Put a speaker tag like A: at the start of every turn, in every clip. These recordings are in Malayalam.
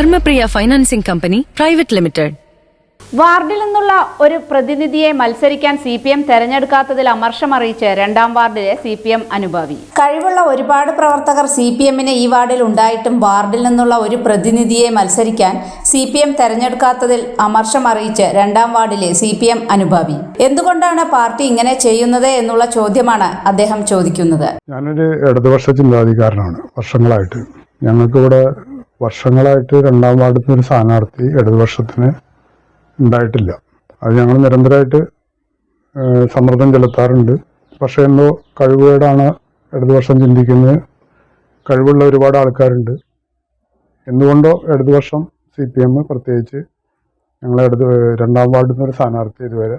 A: Dharmapriya financing company private limited.
B: വാർഡിൽ നിന്നുള്ള ഒരു പ്രതിനിധിയെ മത്സരിക്കാൻ സി പി എം തെരഞ്ഞെടുക്കാത്തതിൽ അമർഷമറിയിച്ച് രണ്ടാം വാർഡിലെ സി പി എം അനുഭാവി. കഴിവുള്ള ഒരുപാട് പ്രവർത്തകർ സി പി എമ്മിന് ഈ വാർഡിൽ ഉണ്ടായിട്ടും വാർഡിൽ നിന്നുള്ള ഒരു പ്രതിനിധിയെ മത്സരിക്കാൻ സി പി എം തെരഞ്ഞെടുക്കാത്തതിൽ അമർഷമറിയിച്ച് രണ്ടാം വാർഡിലെ സി പി എം അനുഭാവി. എന്തുകൊണ്ടാണ് പാർട്ടി ഇങ്ങനെ ചെയ്യുന്നത് എന്നുള്ള ചോദ്യമാണ് അദ്ദേഹം ചോദിക്കുന്നത്.
C: ഞാനൊരു ഇടതുപക്ഷ ചിന്താധികാരനാണ് വർഷങ്ങളായിട്ട് ഞങ്ങൾക്കിവിടെ വർഷങ്ങളായിട്ട് രണ്ടാം വാർഡിൽ നിന്ന് ഒരു സ്ഥാനാർത്ഥി ഇടതുപക്ഷത്തിന് ഉണ്ടായിട്ടില്ല. അത് ഞങ്ങൾ നിരന്തരമായിട്ട് സമ്മർദ്ദം ചെലുത്താറുണ്ട്. പക്ഷേ എന്തോ കഴിവുകേടാണ് ഇടതുപക്ഷം ചിന്തിക്കുന്നത്. കഴിവുള്ള ഒരുപാട് ആൾക്കാരുണ്ട്. എന്തുകൊണ്ടോ ഇടതുപക്ഷം സി പി എം പ്രത്യേകിച്ച് ഞങ്ങളെ ഇടത് രണ്ടാം വാർഡിൽ നിന്നൊരു സ്ഥാനാർത്ഥി ഇതുവരെ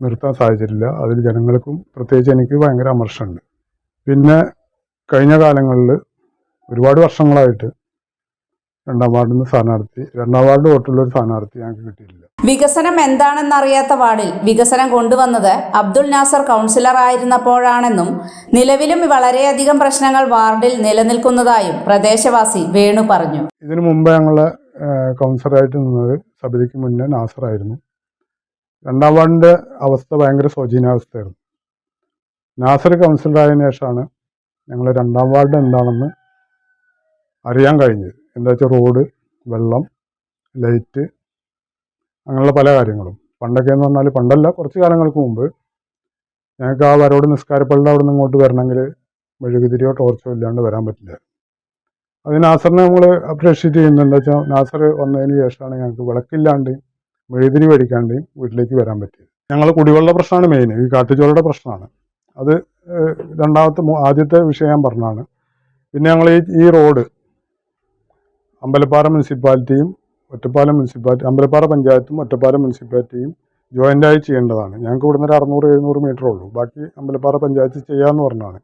C: നിർത്താൻ സാധിച്ചിട്ടില്ല. അതിൽ ജനങ്ങൾക്കും പ്രത്യേകിച്ച് എനിക്ക് ഭയങ്കര അമർഷമുണ്ട്. പിന്നെ കഴിഞ്ഞ കാലങ്ങളിൽ ഒരുപാട് വർഷങ്ങളായിട്ട് രണ്ടാം വാർഡിൽ നിന്ന് സ്ഥാനാർത്ഥി രണ്ടാം വാർഡ് വോട്ടുള്ള ഒരു സ്ഥാനാർത്ഥി ഞങ്ങൾക്ക് കിട്ടിയില്ല
B: വികസനം എന്താണെന്നറിയാത്ത വാർഡിൽ വികസനം കൊണ്ടുവന്നത് അബ്ദുൽ നാസർ കൗൺസിലർ ആയിരുന്നപ്പോഴാണെന്നും നിലവിലും വളരെയധികം പ്രശ്നങ്ങൾ വാർഡിൽ നിലനിൽക്കുന്നതായും പ്രദേശവാസി വേണു പറഞ്ഞു.
C: ഇതിനു മുമ്പ് ഞങ്ങൾ കൗൺസിലറായിട്ട് നിന്നത് സബിതയ്ക്ക് മുന്നേ നാസറായിരുന്നു രണ്ടാം വാർഡിന്റെ അവസ്ഥ ഭയങ്കര ശോചനീയാവസ്ഥയായിരുന്നു നാസർ കൗൺസിലറായതിനു ശേഷമാണ് ഞങ്ങൾ രണ്ടാം വാർഡ് എന്താണെന്ന് അറിയാൻ കഴിഞ്ഞത്. എന്താ വെച്ചാൽ റോഡ് വെള്ളം ലൈറ്റ് അങ്ങനെയുള്ള പല കാര്യങ്ങളും. പണ്ടൊക്കെ എന്ന് പറഞ്ഞാൽ പണ്ടല്ല കുറച്ച് കാലങ്ങൾക്ക് മുമ്പ് ഞങ്ങൾക്ക് ആ വരോട് നിസ്കാരപ്പള്ളിയുടെ അവിടെ നിന്ന് ഇങ്ങോട്ട് വരണമെങ്കിൽ മെഴുകുതിരിയോ ടോർച്ചോ ഇല്ലാണ്ട് വരാൻ പറ്റില്ല. അത് നാസറിനെ നമ്മൾ അപ്രീഷിയേറ്റ് ചെയ്യുന്നുണ്ട്. വെച്ചാൽ നാസർ വന്നതിന് ശേഷമാണ് ഞങ്ങൾക്ക് വിളക്കില്ലാണ്ട് മെഴുതിരി മേടിക്കാണ്ട് വീട്ടിലേക്ക് വരാൻ പറ്റിയത്. ഞങ്ങൾ കുടിവെള്ള പ്രശ്നമാണ് മെയിൻ ഈ കാട്ടുചോലയുടെ പ്രശ്നമാണ്. അത് രണ്ടാമത്തെ ആദ്യത്തെ വിഷയം ഞാൻ പറഞ്ഞതാണ്. പിന്നെ ഞങ്ങൾ ഈ റോഡ് അമ്പലപ്പാറ മുനിസിപ്പാലിറ്റിയും ഒറ്റപ്പാലം മുനിസിപ്പാലിറ്റി അമ്പലപ്പാറ പഞ്ചായത്തും ഒറ്റപ്പാലം മുനിസിപ്പാലിറ്റിയും ജോയിന്റായി ചെയ്യേണ്ടതാണ്. ഞങ്ങൾക്ക് ഇവിടുന്ന് ഒരു അറുന്നൂറ് എഴുന്നൂറ് മീറ്റർ ഉള്ളൂ. ബാക്കി അമ്പലപ്പാറ പഞ്ചായത്ത് ചെയ്യാമെന്ന് പറഞ്ഞാണ്.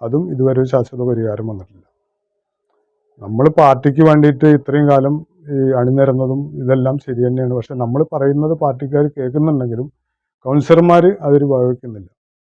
C: അതും ഇതുവരെ ഒരു ശാശ്വത പരിഹാരം വന്നിട്ടില്ല. നമ്മൾ പാർട്ടിക്ക് വേണ്ടിയിട്ട് ഇത്രയും കാലം ഈ അണിനിരന്നതും ഇതെല്ലാം ശരി തന്നെയാണ്. പക്ഷെ നമ്മൾ പറയുന്നത് പാർട്ടിക്കാർ കേൾക്കുന്നുണ്ടെങ്കിലും കൗൺസിലർമാർ അതൊരു ഭാവിക്കുന്നില്ല